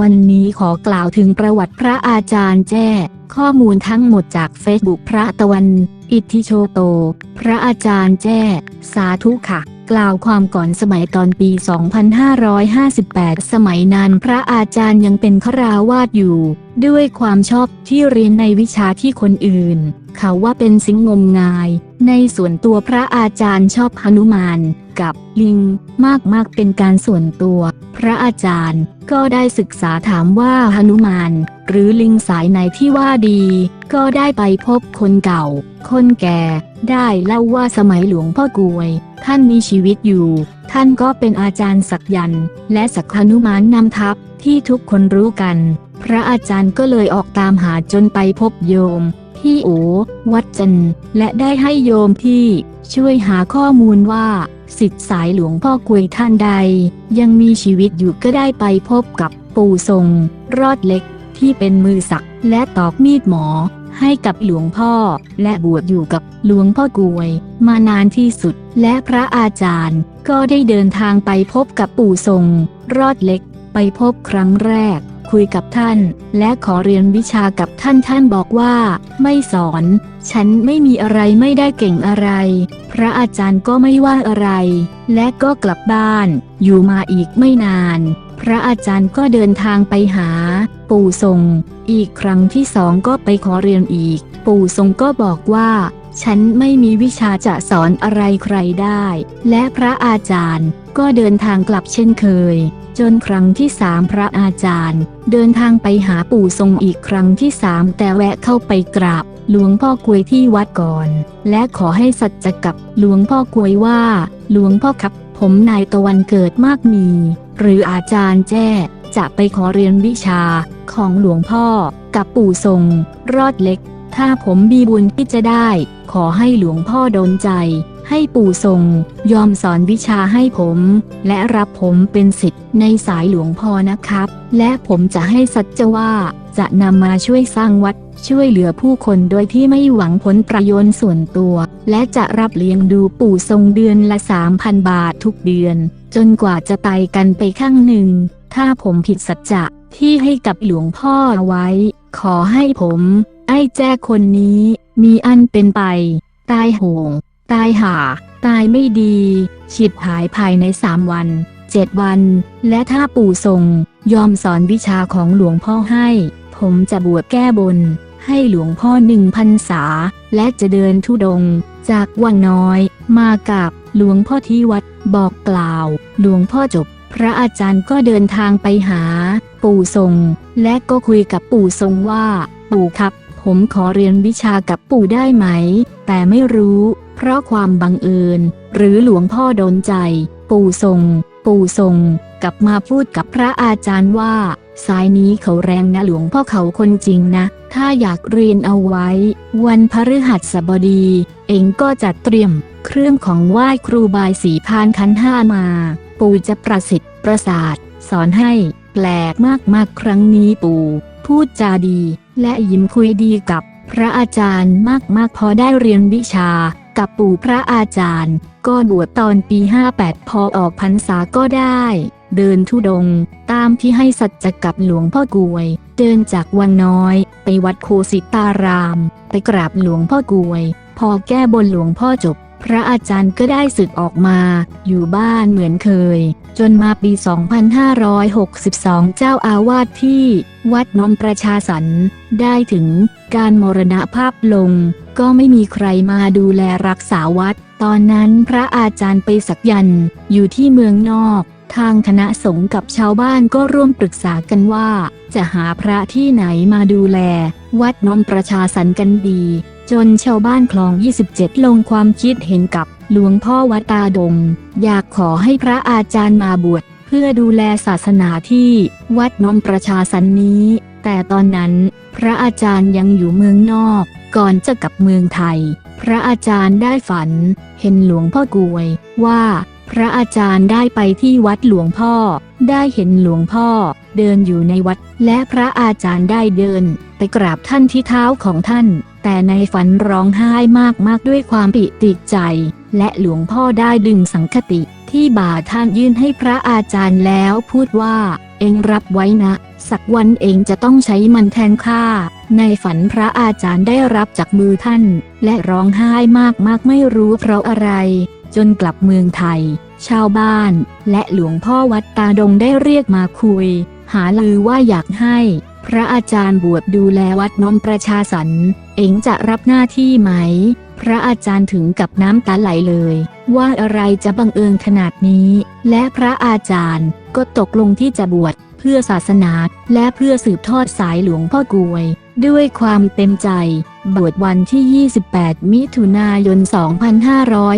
วันนี้ขอกล่าวถึงประวัติพระอาจารย์แจ้ ข้อมูลทั้งหมดจากเฟซบุ๊กพระตะวัน อิทธิโชโต พระอาจารย์แจ้ สาธุค่ะ กล่าวความก่อนสมัยตอนปี 2558 สมัยนั้นพระอาจารย์ยังเป็นฆราวาสอยู่ ด้วยความชอบที่เรียนในวิชาที่คนอื่น เขาว่าเป็นสิงงมงาย ในส่วนตัวพระอาจารย์ชอบหนุมานกับลิงมากๆเป็นการส่วนตัว พระอาจารย์ก็ได้ศึกษาถามว่าหนุมานหรือลิงสายไหนที่ว่าดี ก็ได้ไปพบคนเก่า คนแก่ ได้เล่าว่าสมัยหลวงพ่อกวย ท่านมีชีวิตอยู่ ท่านก็เป็นอาจารย์สักยันต์และสักหนุมานนำทัพที่ทุกคนรู้กัน พระอาจารย์ก็เลยออกตามหาจนไปพบโยม พี่โอวัดจันและได้ให้โยมพี่ช่วยหาข้อมูลว่าสิทธิสายหลวงพ่อกวยท่านใด ยังมีชีวิตอยู่ก็ได้ไปพบกับปู่ทรง รอดเล็กที่เป็นมือสักและตอกมีดหมอ ให้กับหลวงพ่อ และบวชอยู่กับหลวงพ่อกวย มานานที่สุด และพระอาจารย์ ก็ได้เดินทางไปพบกับปู่ทรง รอดเล็ก ไปพบครั้งแรก คุยกับท่าน และขอเรียนวิชากับท่านท่านบอกว่า ไม่สอน ฉันไม่มีอะไรไม่ได้เก่งอะไร พระอาจารย์ก็ไม่ว่าอะไร และก็กลับบ้าน อยู่มาอีกไม่นาน พระอาจารย์ก็เดินทางไปหา ปู่ทรง อีกครั้งที่สองก็ไปขอเรียนอีก ปู่ทรงก็บอกว่า ฉันไม่มีวิชาจะสอนอะไรใครได้ และพระอาจารย์ก็เดินทางกลับเช่นเคย จนครั้งที่สามพระอาจารย์ เดินทางไปหาปู่ทรงอีกครั้งที่สามแต่แวะเข้าไปกราบ หลวงพ่อกวยที่วัดก่อน และขอให้สัจจกับหลวงพ่อกวยว่า หลวงพ่อครับ ผมนายตะวันเกิดมากมี หรืออาจารย์แจ้จะไปขอเรียนวิชาของหลวงพ่อกับปู่ทรง รอดเล็ก ถ้าผมมีบุญที่จะได้ ขอให้หลวงพ่อดนใจ ให้ปู่ทรง ยอมสอนวิชาให้ผม และรับผมเป็นสิทธิ์ในสายหลวงพ่อนะครับ และผมจะให้สัจจะว่า จะนำมาช่วยสร้างวัด ช่วยเหลือผู้คนโดยที่ไม่หวังผลประโยชน์ส่วนตัว และจะรับเลี้ยงดูปู่ทรงเดือนละ 3,000 บาททุกเดือน จนกว่าจะตายกันไปข้างหนึ่ง ถ้าผมผิดสัจจะที่ให้กับหลวงพ่อไว้ ขอให้ผม อ้แจ้คนนี้ มีอันเป็นไป ตายโหง ตายหา ตายไม่ดี ฉิบหายภายในสามวัน เจ็ดวัน และถ้าปู่ทรง ยอมสอนวิชาของหลวงพ่อให้ ผมจะบวชแก้บน ให้หลวงพ่อหนึ่งพันษา และจะเดินทุดง จากวังน้อย มากับหลวงพ่อที่วัด บอกกล่าว หลวงพ่อจบพระอาจารย์ก็เดินทางไปหา ปู่ทรง และก็คุยกับปู่ทรงว่า ปู่ครับ ผมขอเรียนวิชากับปู่ได้ไหม แต่ไม่รู้ เพราะความบังเอิญ หรือหลวงพ่อโดนใจ ปู่ทรง ปู่ทรง กลับมาพูดกับพระอาจารย์ว่า สายนี้เขาแรงนะหลวงพ่อเขาคนจริงนะ ถ้าอยากเรียนเอาไว้ วันพฤหัสบดี เองก็จัดเตรียม เครื่องของไหว้ครูบายสีพานคันห้ามา ปู่จะประสิทธิ์ประสาท สอนให้ แปลกมากๆครั้งนี้ปู่ พูดจาดี และยิ้มคุยดีกับพระอาจารย์มากๆพอได้เรียนวิชากับปู่พระอาจารย์ ก็บวชตอนปี 58 พอออกพรรษาก็ได้ เดินทุดง ตามที่ให้สัจจกับหลวงพ่อกวย เดินจากวังน้อย ไปวัดโคสิตาราม ไปกราบหลวงพ่อกวย พอแก้บนหลวงพ่อจบ พระอาจารย์ก็ได้สึกออกมา อยู่บ้านเหมือนเคย จนมาปี 2562 เจ้าอาวาสที่ วัดนมประชาสรรค์ได้ถึงการมรณภาพลง ก็ไม่มีใครมาดูแลรักษาวัด ตอนนั้นพระอาจารย์ไปสักยันอยู่ที่เมืองนอก ทางคณะสงฆ์กับชาวบ้านก็ร่วมปรึกษากันว่า จะหาพระที่ไหนมาดูแล วัดนมประชาสรรค์กันดี จนชาวบ้านคลอง 27 ลงความคิดเห็นกับหลวงพ่อวัดตาดงอยากขอให้พระอาจารย์มาบวชเพื่อดูแลศาสนาที่วัดนมประชาสันนี้ แต่ตอนนั้น พระอาจารย์ยังอยู่เมืองนอก ก่อนจะกลับเมืองไทย พระอาจารย์ได้ฝัน เห็นหลวงพ่อกวยว่า พระอาจารย์ได้ไปที่วัดหลวงพ่อ ได้เห็นหลวงพ่อ เดินอยู่ในวัด และพระอาจารย์ได้เดิน ไปกราบท่านที่เท้าของท่าน แต่ในฝันร้องไห้มากๆด้วยความปิติใจ และหลวงพ่อได้ดึงสังคติที่บ่าท่านยื่นให้พระอาจารย์แล้วพูดว่า เองรับไว้นะ สักวันเองจะต้องใช้มันแทนข้าในฝันพระอาจารย์ได้รับจากมือท่าน และร้องไห้มากๆไม่รู้เพราะอะไร จนกลับเมืองไทย ชาวบ้านและหลวงพ่อวัดตาดงได้เรียกมาคุย หาลือว่าอยากให้ พระอาจารย์บวชดูแลวัดนมประชาสรรเองจะรับหน้าที่ไหม พระอาจารย์ถึงกับน้ำตาไหลเลย ว่าอะไรจะบังเอิญขนาดนี้ และพระอาจารย์ก็ตกลงที่จะบวชเพื่อศาสนาและเพื่อสืบทอดสายหลวงพ่อกวย ด้วยความเต็มใจ บวชวันที่ 28 มิถุนายน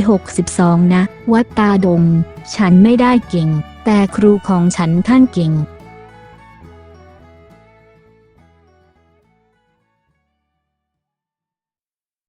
2562 นะ วัดตาดง ฉันไม่ได้เก่ง แต่ครูของฉันท่านเก่ง